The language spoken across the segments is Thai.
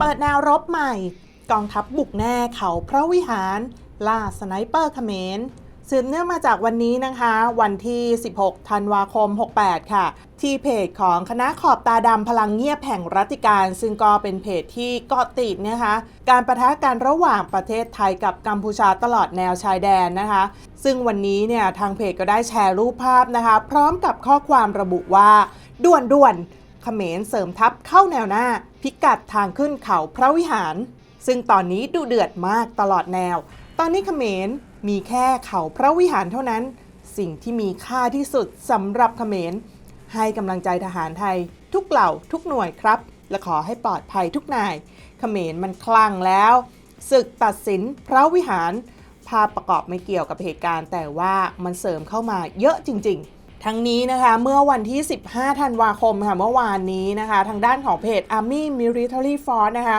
เปิดแนวรบใหม่ กองทัพบุกแน่เขาพระวิหาร ล่าสไนเปอร์เขมรสืบเนื่องมาจากวันนี้นะคะ วันที่ 16 ธันวาคม 68 ค่ะ ที่เพจของคณะขอบตาดำพลังเงียบแห่งรัติการ ซึ่งก็เป็นเพจที่เกาะติดนะคะ การประทะกันระหว่างประเทศไทยกับกัมพูชาตลอดแนวชายแดนนะคะ ซึ่งวันนี้เนี่ยทางเพจก็ได้แชร์รูปภาพนะคะ พร้อมกับข้อความระบุว่า ด่วนด่วนๆเขมรเสริมทัพเข้าแนวหน้า พิกัดทางขึ้นเขาพระวิหาร ซึ่งตอนนี้ดูเดือดมากตลอดแนว ตอนนี้เขมรมีแค่เขาพระวิหารเท่านั้น สิ่งที่มีค่าที่สุดสำหรับเขมร ให้กำลังใจทหารไทย ทุกเหล่าทุกหน่วยครับ และขอให้ปลอดภัยทุกนาย เขมรมันคลั่งแล้วศึกตัดสินพระวิหาร ภาพประกอบไม่เกี่ยวกับเหตุการณ์ แต่ว่ามันเสริมเข้ามาเยอะจริง ๆ ทั้งนี้นะคะเมื่อวันที่ 15 ธันวาคมค่ะเมื่อวานนี้นะคะ ทางด้านของเพจ Army Military Force นะคะ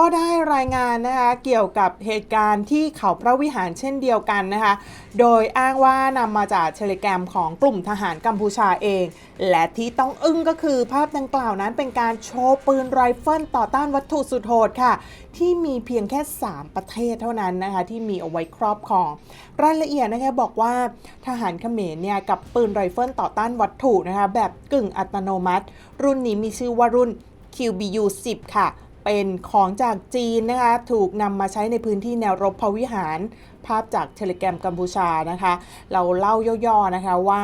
ก็ได้รายงานนะคะเกี่ยวกับเหตุการณ์ที่เขาพระวิหารเช่นเดียวกันนะคะ โดยอ้างว่านำมาจากเทเลแกรมของกลุ่มทหารกัมพูชาเอง และที่ต้องอึ้งก็คือภาพดังกล่าวนั้นเป็นการโชว์ปืนไรเฟิลต่อต้านวัตถุสุดโหดค่ะ ที่มีเพียงแค่ 3 ประเทศเท่านั้นนะคะที่มีเอาไว้ครอบครอง รายละเอียดนะคะบอกว่าทหารเขมรเนี่ยกับปืนไรเฟิลต่อต้านวัตถุนะคะแบบกึ่งอัตโนมัติ รุ่นนี้มีชื่อว่ารุ่น QBU 10 ค่ะ เป็นของจากจีนนะคะ ถูกนำมาใช้ในพื้นที่แนวรบพวิหาร ภาพจากเทเลแกรมกัมพูชานะคะ เราเล่าย่อๆนะคะว่า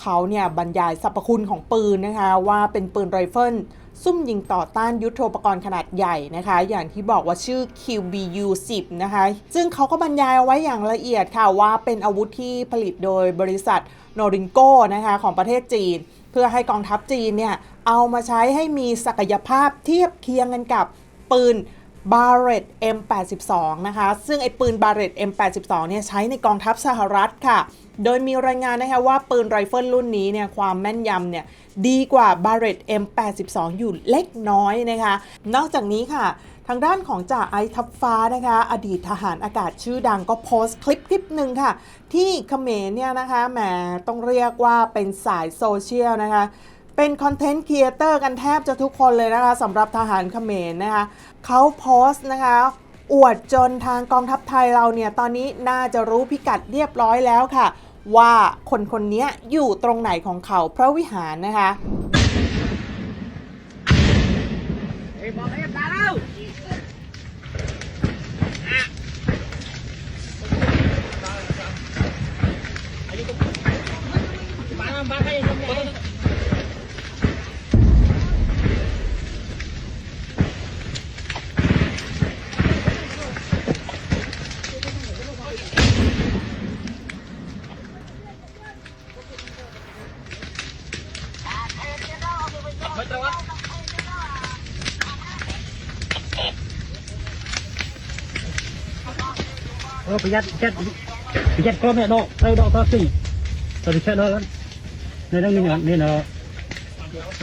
เขาเนี่ยบรรยายสรรพคุณของปืนนะคะว่าเป็นปืนไรเฟิลซุ่มยิงต่อต้านยุทโธปกรณ์ขนาดใหญ่นะคะ อย่างที่บอกว่าชื่อ QBU 10นะคะ ซึ่งเขาก็บรรยายเอาไว้อย่างละเอียดค่ะว่าเป็นอาวุธที่ผลิตโดยบริษัทโนริงโก้นะคะของประเทศจีน เพื่อให้กองทัพจีนเนี่ย เอามาใช้ให้มีศักยภาพเทียบเคียงกันกับ ปืน b a r r e t M82 นะคะ ซึ่งไอ้ปืน b a r r e t M82 เนี่ยใช้ในกองทัพสหรัฐค่ะ โดยมีรายงานนะคะว่าปืนไรเฟิลรุ่นนี้เนี่ยความแม่นยำเนี่ยดีกว่า b a r r e t M82 อยู่เล็กน้อยนะคะ นอกจากนี้ค่ะ ทางด้านของจ่าไอทัพฟ้านะคะ อดีตทหารอากาศชื่อดังก็โพสต์คลิปคลิปหนึ่งค่ะ ที่เขมรเนี่ยนะคะแหมต้องเรียกว่าเป็นสายโซเชียลนะคะ เป็นคอนเทนต์ครีเอเตอร์กันแทบจะทุกคนเลยนะคะสำหรับทหารเขมรนะคะเขาโพสต์นะคะอวดจนทางกองทัพไทยเราเนี่ย ตอนนี้น่าจะรู้พิกัดเรียบร้อยแล้วค่ะ ว่าคนคนนี้อยู่ตรงไหนของเขาพระวิหารนะคะ Ê, bọn em ra đâu? Bạn làm bạn hay không vậy? ไม่ตรงอะ เออประหยัดประหยัดประหยัดก็แม่ดอกเตาดอกก็สี่ตอนนี้แค่นั้นในนั้นมีเงินนี่เนาะ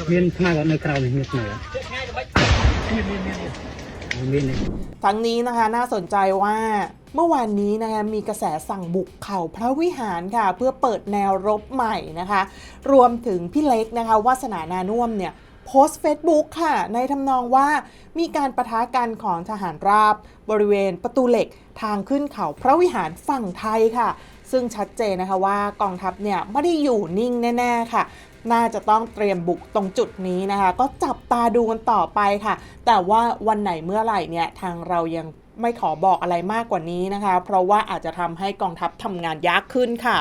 เมียนขนาดในคราวนี้มีเนอมีนี่ทั้งนี้นะคะน่าสนใจว่าเมื่อวานนี้นะคะมีกระแสสั่งบุกเขาพระวิหารค่ะ เพื่อเปิดแนวรบใหม่นะคะ รวมถึงพี่เล็กนะคะวาสนานานุ่มเนี่ย โพสต์ Facebook ค่ะ ในทำนองว่ามีการประทะกันของทหารราบบริเวณประตูเหล็กทางขึ้นเขาพระวิหารฝั่งไทยค่ะ ซึ่งชัดเจนนะคะว่ากองทัพเนี่ยไม่ได้อยู่นิ่งแน่ ๆ ค่ะน่าจะต้องเตรียมบุกตรงจุดนี้นะคะ ก็จับตาดูกันต่อไปค่ะ แต่ว่าวันไหนเมื่อไหร่เนี่ยทางเรายังไม่ขอบอกอะไรมากกว่านี้นะคะ เพราะว่าอาจจะทำให้กองทัพทำงานยากขึ้นค่ะ